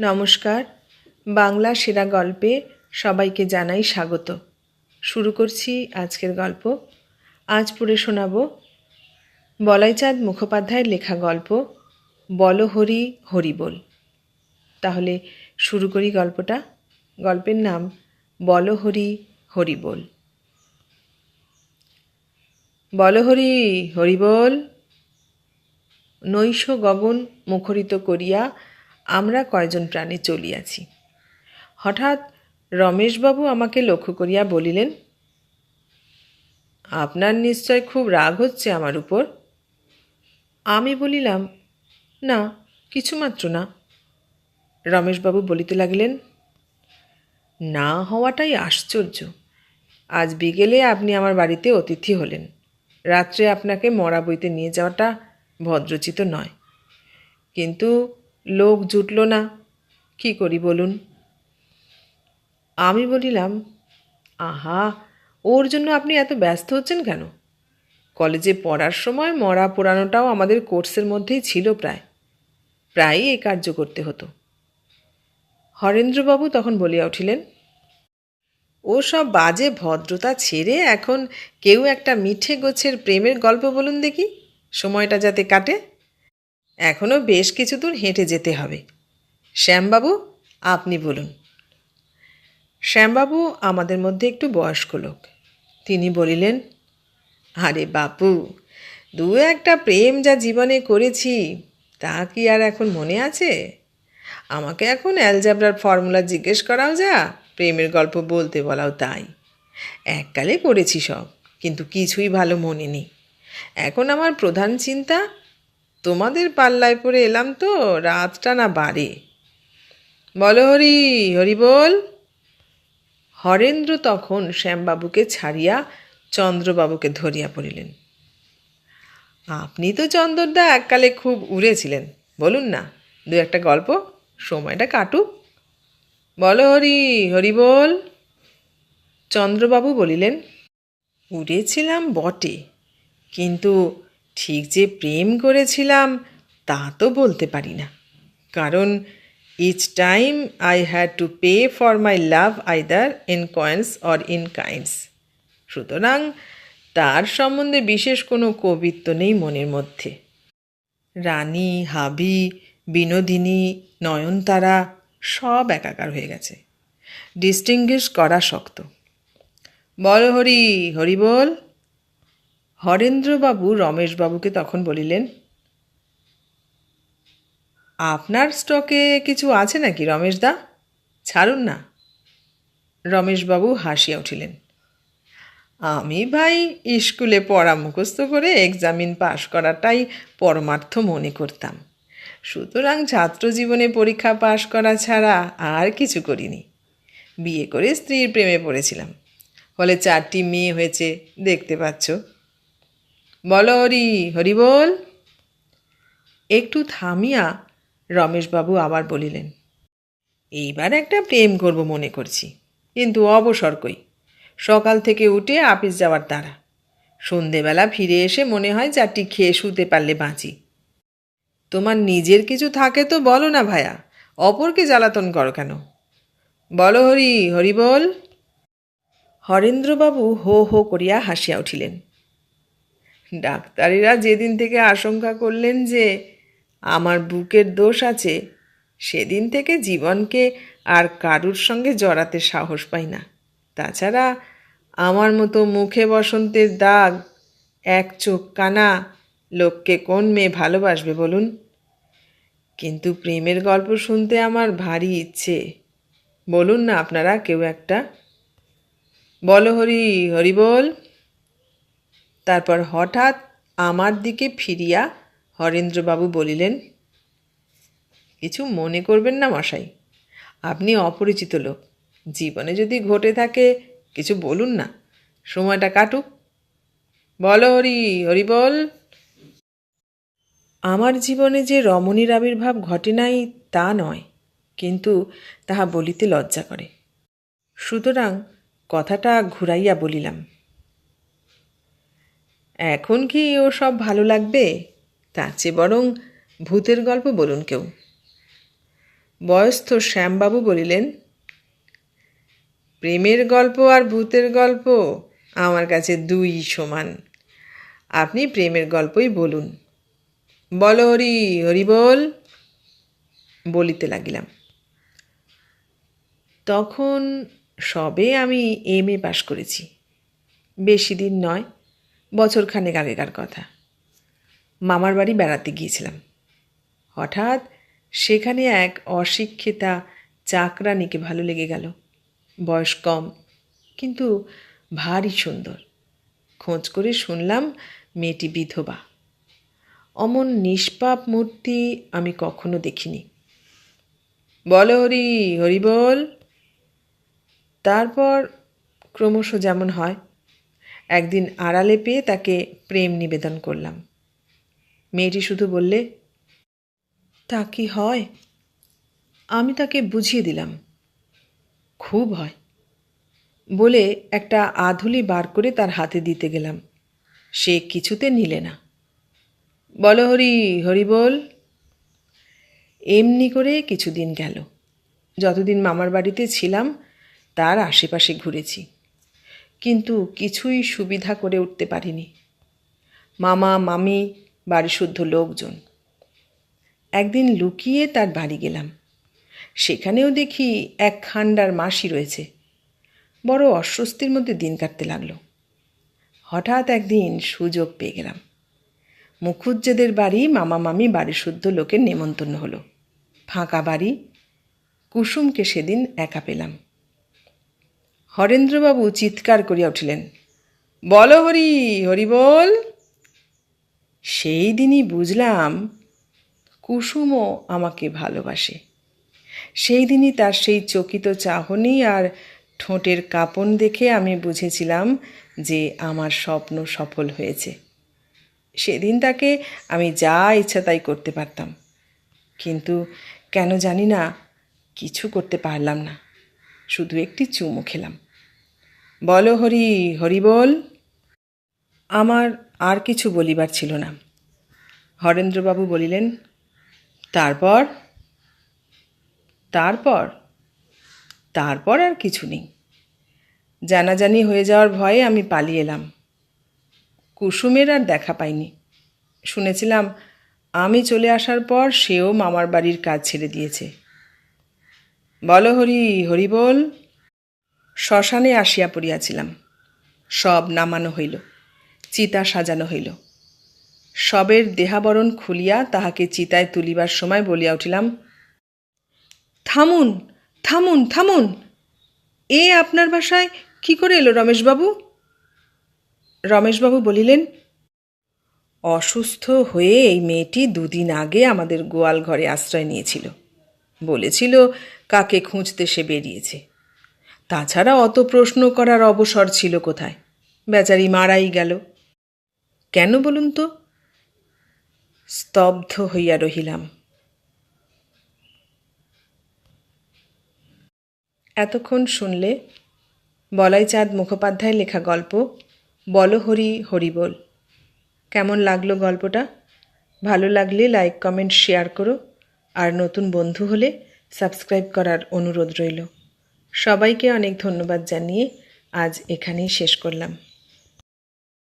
নমস্কার। বাংলা সেরা গল্পে সবাইকে জানাই স্বাগত। শুরু করছি আজকের গল্প। আজ পড়ে শোনাব বলাইচাঁদ মুখোপাধ্যায়ের লেখা গল্প, বল হরি হরি বল। তাহলে শুরু করি গল্পটা। গল্পের নাম, বল হরি হরি বল। বল হরি হরি বল, নৈশ গগন মুখরিত করিয়া আমরা কয়জন প্রাণে চলিয়াছি। হঠাৎ রমেশবাবু আমাকে লক্ষ্য করিয়া বলিলেন, আপনার নিশ্চয় খুব রাগ হচ্ছে আমার উপর? আমি বলিলাম, না, কিছুমাত্র না। রমেশবাবু বলিতে লাগিলেন, না হওয়াটাই আশ্চর্য। আজ বিকেলে আপনি আমার বাড়িতে অতিথি হলেন। রাত্রে আপনাকে মরা বইতে নিয়ে যাওয়াটা ভদ্রচিত নয়। কিন্তু লোক জুটল না, কি করি বলুন? আমি বলিলাম, আহা, ওর জন্য আপনি এত ব্যস্ত হচ্ছেন কেন? কলেজে পড়ার সময় মরা পোড়ানোটাও আমাদের কোর্সের মধ্যেই ছিল প্রায়। প্রায়ই এই কার্য করতে হতো। হরেন্দ্রবাবু তখন বলিয়া উঠিলেন, ও সব বাজে ভদ্রতা ছেড়ে এখন কেউ একটা মিঠে গোছের প্রেমের গল্প বলুন দেখি, সময়টা যাতে কাটে। এখনও বেশ কিছু দূর হেঁটে যেতে হবে। শ্যামবাবু, আপনি বলুন। শ্যামবাবু আমাদের মধ্যে একটু বয়স্ক লোক। তিনি বলিলেন, আরে বাপু, দু একটা প্রেম যা জীবনে করেছি, তা কি আর এখন মনে আছে? আমাকে এখন অ্যালজাবরার ফর্মুলা জিজ্ঞেস করাও যা, প্রেমের গল্প বলতে বলাও তাই। এককালে করেছি সব, কিন্তু কিছুই ভালো মনে নেই। এখন আমার প্রধান চিন্তা তোমাদের পাল্লায় পড়ে এলাম তো, রাতটা না বাড়ে। বলো হরি হরি বল। হরেন্দ্র তখন শ্যামবাবুকে ছাড়িয়া চন্দ্রবাবুকে ধরিয়া পড়িলেন। আপনি তো চন্দরদা এককালে খুব উড়েছিলেন, বলুন না, দু একটা গল্প, সময়টা কাটুক। বলো হরি হরি বল। চন্দ্রবাবু বলিলেন, উড়েছিলাম বটে, কিন্তু ঠিক যে প্রেম করেছিলাম, তা তো বলতে পারি না। কারণ each time I had to pay for my love either in coins or in kinds সুতরাং তার সম্বন্ধে বিশেষ কোনো কবিত্ব নেই মনের মধ্যে। রানী, হাবি, বিনোদিনী, নয়নতারা সব একাকার হয়ে গেছে। ডিস্টিংগুইশ করা শক্ত। বল হরি হরি বল। হরেন্দ্রবাবু রমেশবাবুকে তখন বলিলেন, আপনার স্টকে কিছু আছে নাকি রমেশদা? ছাড়ুন না। রমেশবাবু হাসিয়া উঠিলেন, আমি ভাই স্কুলে পড়া মুখস্থ করে এক্সামিন পাশ করাটাই পরমার্থ মনে করতাম। সুতরাং ছাত্র জীবনে পরীক্ষা পাশ করা ছাড়া আর কিছু করিনি। বিয়ে করে স্ত্রীর প্রেমে পড়েছিলাম। ফলে চারটি মেয়ে হয়েছে, দেখতে পাচ্ছ। বলো হরি হরি বল। একটু থামিয়া রমেশবাবু আবার বলিলেন, এইবার একটা প্রেম করব মনে করছি, কিন্তু অবসর কই? সকাল থেকে উঠে আপিস যাওয়ার তারা সন্ধেবেলা ফিরে এসে মনে হয় চারটি খেয়ে শুতে পারলে বাঁচি। তোমার নিজের কিছু থাকে তো বলো না ভায়া, অপরকে জ্বালাতন করো কেন? বলো হরি হরি বল। হরেন্দ্রবাবু হো হো করিয়া হাসিয়া উঠিলেন। ডাক্তারেরা যেদিন থেকে আশঙ্কা করলেন যে আমার বুকের দোষ আছে, সেদিন থেকে জীবনকে আর কারুর সঙ্গে জড়াতে সাহস পাই না। তাছাড়া আমার মতো মুখে বসন্তের দাগ, এক চোখ কানা লোককে কোন মেয়ে ভালোবাসবে বলুন? কিন্তু প্রেমের গল্প শুনতে আমার ভারী ইচ্ছে। বলুন না আপনারা কেউ একটা? বলো হরি হরি বল। তারপর হঠাৎ আমার দিকে ফিরিয়া হরেন্দ্রবাবু বলিলেন, কিছু মনে করবেন না মশাই, আপনি অপরিচিত লোক। জীবনে যদি ঘটে থাকে, কিছু বলুন না, সময়টা কাটুক। বলো হরি হরি বল। আমার জীবনে যে রমণীর আবির্ভাব ঘটে নাই, তা নয়, কিন্তু তাহা বলিতে লজ্জা করে। সুতরাং কথাটা ঘুরাইয়া বলিলাম এখন কি ও সব ভালো লাগবে? তার চেয়ে বরং ভূতের গল্প বলুন কেউ। বয়স্থ শ্যামবাবু বলিলেন, প্রেমের গল্প আর ভূতের গল্প আমার কাছে দুই সমান। আপনি প্রেমের গল্পই বলুন। বল হরি হরি বল। বলিতে লাগিলাম। তখন সবে আমি এম এ পাশ করেছি। বেশি দিন নয় বছরখানেক আগেকার কথা। মামার বাড়ি বেড়াতে গিয়েছিলাম। হঠাৎ সেখানে এক অশিক্ষিতা চাকরানিকে ভালো লেগে গেল। বয়স কম, কিন্তু ভারী সুন্দর। খোঁজ করে শুনলাম মেয়েটি বিধবা। অমন নিষ্পাপ মূর্তি আমি কখনো দেখিনি। বল হরি হরি বল। তারপর ক্রমশ যেমন হয় একদিন আড়ালে পেয়ে তাকে প্রেম নিবেদন করলাম। মেয়েটি শুধু বললে, তা কি হয়? আমি তাকে বুঝিয়ে দিলাম। খুব হয়। বলে একটা আধুলি বার করে তার হাতে দিতে গেলাম। সে কিছুতে নিলে না। বলো হরি হরি বল। এমনি করে কিছুদিন গেল। যতদিন মামার বাড়িতে ছিলাম, তার আশেপাশে ঘুরেছি। কিন্তু কিছুই সুবিধা করে উঠতে পারিনি। মামা, মামি বাড়ি শুদ্ধ লোকজন। একদিন লুকিয়ে তার বাড়ি গেলাম। সেখানেও দেখি এক খান্ডার মাসি রয়েছে। বড় অস্বস্তির মধ্যে দিন কাটতে লাগল। হঠাৎ একদিন সুযোগ পেয়ে গেলাম। মুখুজ্জেদের বাড়ি মামা, মামি বাড়ি শুদ্ধ লোকের নেমন্তন্ন হলো। ফাঁকা বাড়ি, কুসুমকে সেদিন একা পেলাম। হরেন্দ্রবাবু চিৎকার করিয়া উঠিলেন, বলো হরি হরি বল। সেই দিনই বুঝলাম কুসুমও আমাকে ভালোবাসে। সেই দিনই তার সেই চকিত চাহনি আর ঠোঁটের কাঁপন দেখে আমি বুঝেছিলাম যে আমার স্বপ্ন সফল হয়েছে। সেদিন তাকে আমি যা ইচ্ছা তাই করতে পারতাম, কিন্তু কেন জানি না কিছু করতে পারলাম না। শুধু একটি চুমু খেলাম। বলো হরি হরি বল। আমার আর কিছু বলিবার ছিল না। হরেন্দ্রবাবু বলিলেন, তারপর? তারপর? তারপর আর কিছু নেই। জানাজানি হয়ে যাওয়ার ভয়ে আমি পালিয়ে এলাম। কুসুমের আর দেখা পাইনি। শুনেছিলাম, আমি চলে আসার পর সেও মামার বাড়ির কাজ ছেড়ে দিয়েছে। বলো হরি হরি বল। শ্মশানে আসিয়া পড়িয়াছিলাম। সব নামানো হইল, চিতা সাজানো হইল। সবের দেহাবরণ খুলিয়া তাহাকে চিতায় তুলিবার সময় বলিয়া উঠিলাম, থামুন থামুন থামুন। এ আপনার বাসায় কি করে এলো রমেশবাবু? রমেশবাবু বলিলেন, অসুস্থ হয়ে এই মেয়েটি দুদিন আগে আমাদের গোয়াল ঘরে আশ্রয় নিয়েছিল। বলেছিল কাকে খুঁজতে সে বেরিয়েছে। তাছাড়া অত প্রশ্ন করার অবসর ছিল কোথায়? বেচারি মারাই গেল। কেন বলুন তো? স্তব্ধ হইয়া রহিলাম। এতক্ষণ শুনলে বলাই চাঁদ মুখোপাধ্যায় লেখা গল্প, বল হরি হরি বল। কেমন লাগল গল্পটা? ভালো লাগলে লাইক, কমেন্ট, শেয়ার করো। আর নতুন বন্ধু হলে সাবস্ক্রাইব করার অনুরোধ রইল। সবাইকে অনেক ধন্যবাদ জানিয়ে আজ এখানেই শেষ করলাম।